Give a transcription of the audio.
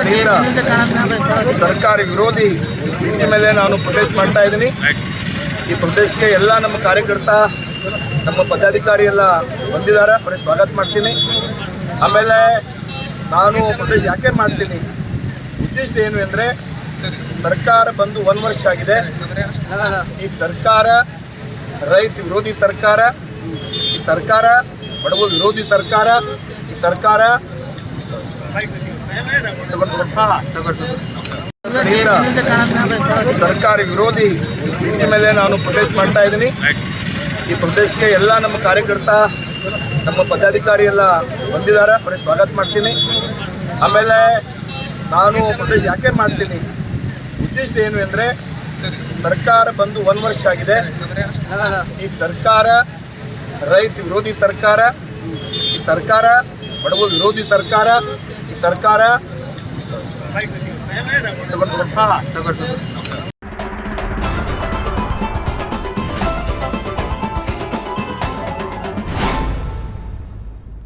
ಕಡೆಯಿಂದ ಸರ್ಕಾರಿ ವಿರೋಧಿ ನೀತಿ ಮೇಲೆ ನಾನು ಪ್ರೊಟೆಸ್ಟ್ ಮಾಡ್ತಾ ಇದ್ದೀನಿ. ಈ ಪ್ರೊಟೆಸ್ಟ್ಗೆ ಎಲ್ಲ ನಮ್ಮ ಕಾರ್ಯಕರ್ತ, ನಮ್ಮ ಪದಾಧಿಕಾರಿ ಎಲ್ಲ ಬಂದಿದ್ದಾರೆ. ಅವರಿಗೆ ಸ್ವಾಗತ ಮಾಡ್ತೀನಿ. ಆಮೇಲೆ ನಾನು ಪ್ರೊಟೆಸ್ಟ್ ಯಾಕೆ ಮಾಡ್ತೀನಿ? ಉದ್ದೇಶ ಏನು ಅಂದರೆ ಸರ್ಕಾರ ಬಂದು ಒಂದು ವರ್ಷ ಆಗಿದೆ. ಈ ಸರ್ಕಾರ, ರೈತ ವಿರೋಧಿ ಸರ್ಕಾರ, ಈ ಸರ್ಕಾರ ಬಡವ ವಿರೋಧಿ ಸರ್ಕಾರ, ಈ ಸರ್ಕಾರ ಸರ್ಕಾರಿ ವಿರೋಧಿ ನೀತಿ ಮೇಲೆ ನಾನು ಪ್ರೊಟೆಸ್ಟ್ ಮಾಡ್ತಾ ಇದ್ದೀನಿ. ಈ ಪ್ರೊಟೆಸ್ಟ್ಗೆ ಎಲ್ಲ ನಮ್ಮ ಕಾರ್ಯಕರ್ತ, ನಮ್ಮ ಪದಾಧಿಕಾರಿ ಎಲ್ಲ ಬಂದಿದ್ದಾರೆ. ಅವರಿಗೆ ಸ್ವಾಗತ ಮಾಡ್ತೀನಿ. ಆಮೇಲೆ ನಾನು ಪ್ರೊಟೆಸ್ಟ್ ಯಾಕೆ ಮಾಡ್ತೀನಿ? ಉದ್ದೇಶ ಏನು ಅಂದರೆ ಸರ್ಕಾರ ಬಂದು ಒಂದು ವರ್ಷ ಆಗಿದೆ. ಈ ಸರ್ಕಾರ, ರೈತ ವಿರೋಧಿ ಸರ್ಕಾರ, ಈ ಸರ್ಕಾರ ಬಡವ ವಿರೋಧಿ ಸರ್ಕಾರ, ಈ ಸರ್ಕಾರ 这个，另外，了？这个是。